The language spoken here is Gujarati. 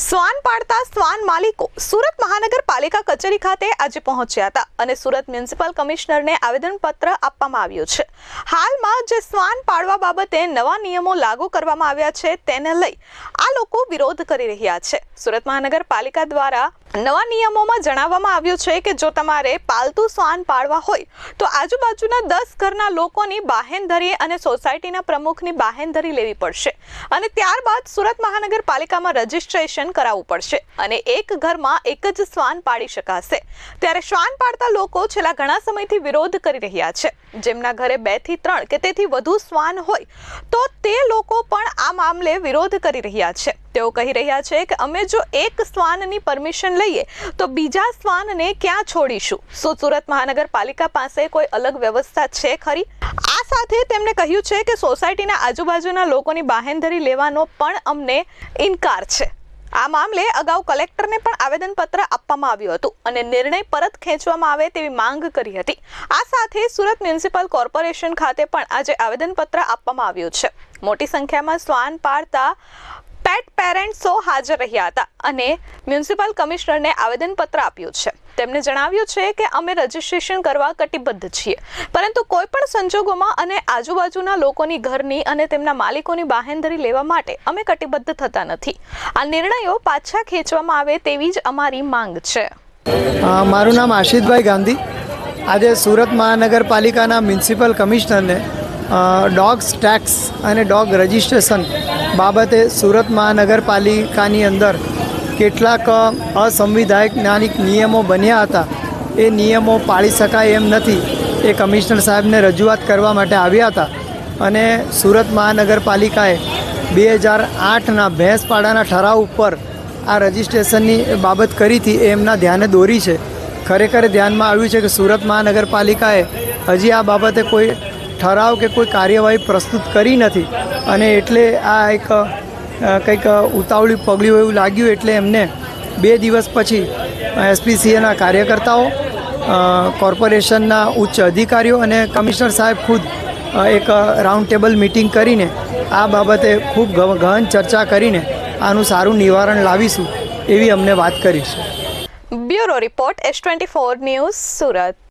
શ્વાન પાડતા શ્વાન માલિકો સુરત મહાનગરપાલિકા કચેરી ખાતે આજે પહોંચ્યા હતા અને સુરત મ્યુનિસિપલ કમિશનરને આવેદનપત્ર આપવામાં આવ્યું છે. હાલમાં જે શ્વાન પાડવા બાબતે નવા નિયમો લાગુ કરવામાં આવ્યા છે તેને લઈ આ લોકો વિરોધ કરી રહ્યા છે. સુરત મહાનગરપાલિકા દ્વારા નવા નિયમોમાં જણાવવામાં આવ્યું છે કે જો તમારે પાલતુ શ્વાન પાળવા હોય, તો આજુબાજુના દસ ઘરના લોકોની બાહેંધરી અને સોસાયટીના પ્રમુખની બાહેંધરી લેવી પડશે. અને ત્યારબાદ સુરત મહાનગરપાલિકામાં રજીસ્ટ્રેશન કરાવવું પડશે અને એક ઘરમાં એક જ શ્વાન પાડી શકાશે. ત્યારે શ્વાન પાડતા લોકો છેલ્લા ઘણા સમયથી વિરોધ કરી રહ્યા છે. જેમના ઘરે બેથી ત્રણ કે તેથી વધુ શ્વાન હોય, તો તે લોકો પણ આ મામલે વિરોધ કરી રહ્યા છે. તેઓ કહી રહ્યા છે કે અમે જો એક શ્વાનની પરમિશન લઈએ, તો બીજા શ્વાનને ક્યાં છોડીશું? શું સુરત મહાનગરપાલિકા પાસે કોઈ અલગ વ્યવસ્થા છે ખરી? આ સાથે તેમણે કહ્યું છે કે સોસાયટીના આજુબાજુના લોકોની બાહેંધરી લેવાનો પણ અમને ઇનકાર છે. આ મામલે અગાઉ કલેક્ટરને પણ આવેદનપત્ર આપવામાં આવ્યું હતું અને નિર્ણય પરત ખેંચવામાં આવે તેવી માંગ કરી હતી. આ સાથે સુરત મ્યુનિસિપલ કોર્પોરેશન ખાતે પણ આજે આવેદનપત્ર આપવામાં આવ્યું છે. મોટી સંખ્યામાં શ્વાન પાળતા પેટ પેરેન્ટ્સો હાજર રહ્યા હતા અને મ્યુનિસિપલ કમિશનરને આવેદનપત્ર આપ્યું છે. તેમણે જણાવ્યું છે કે અમે રજીસ્ટ્રેશન કરવા કટિબદ્ધ છીએ, પરંતુ કોઈ પણ સંજોગોમાં અને આજુબાજુના લોકોની ઘરની અને તેમના માલિકોની બાહેંધરી લેવા માટે અમે કટિબદ્ધ થતા નથી. આ નિર્ણયો પાછા ખેંચવામાં આવે તેવી જ અમારી માંગ છે. મારું નામ આશિષભાઈ ગાંધી. આજે સુરત મહાનગરપાલિકાના મ્યુનિસિપલ કમિશનરને ડોગ્સ ટેક્સ અને ડોગ રજિસ્ટ્રેશન બાબતે સુરત મહાનગરપાલિકાની અંદર કેટલાક અસંવિધાનિક નિયમો બન્યા હતા. એ નિયમો પાળી શકાય એમ નથી. એ કમિશનર સાહેબને રજૂઆત કરવા માટે આવ્યા હતા. અને સુરત મહાનગરપાલિકાએ બે હજાર આઠના ભેંસપાડાના ઠરાવ ઉપર આ રજિસ્ટ્રેશનની બાબત કરી હતી એ એમના ધ્યાને દોરી છે. ખરેખર ધ્યાનમાં આવ્યું છે કે સુરત મહાનગરપાલિકાએ હજી આ બાબતે કોઈ ઠરાવ કે કોઈ કાર્યવાહી પ્રસ્તુત કરી નથી. અને એટલે આ એક કંઈક ઉતાવળી પગલું એવું લાગ્યું એટલે એમને બે દિવસ પછી એસપીસીએના કાર્યકર્તાઓ કોર્પોરેશનના ઉચ્ચ અધિકારીઓ અને કમિશનર સાહેબ ખુદ એક રાઉન્ડ ટેબલ મિટિંગ કરીને આ બાબતે ખૂબ ગહન ચર્ચા કરીને આનું સારું નિવારણ લાવીશું એવી અમને વાત કરી છે bureau report S twenty four news Surat.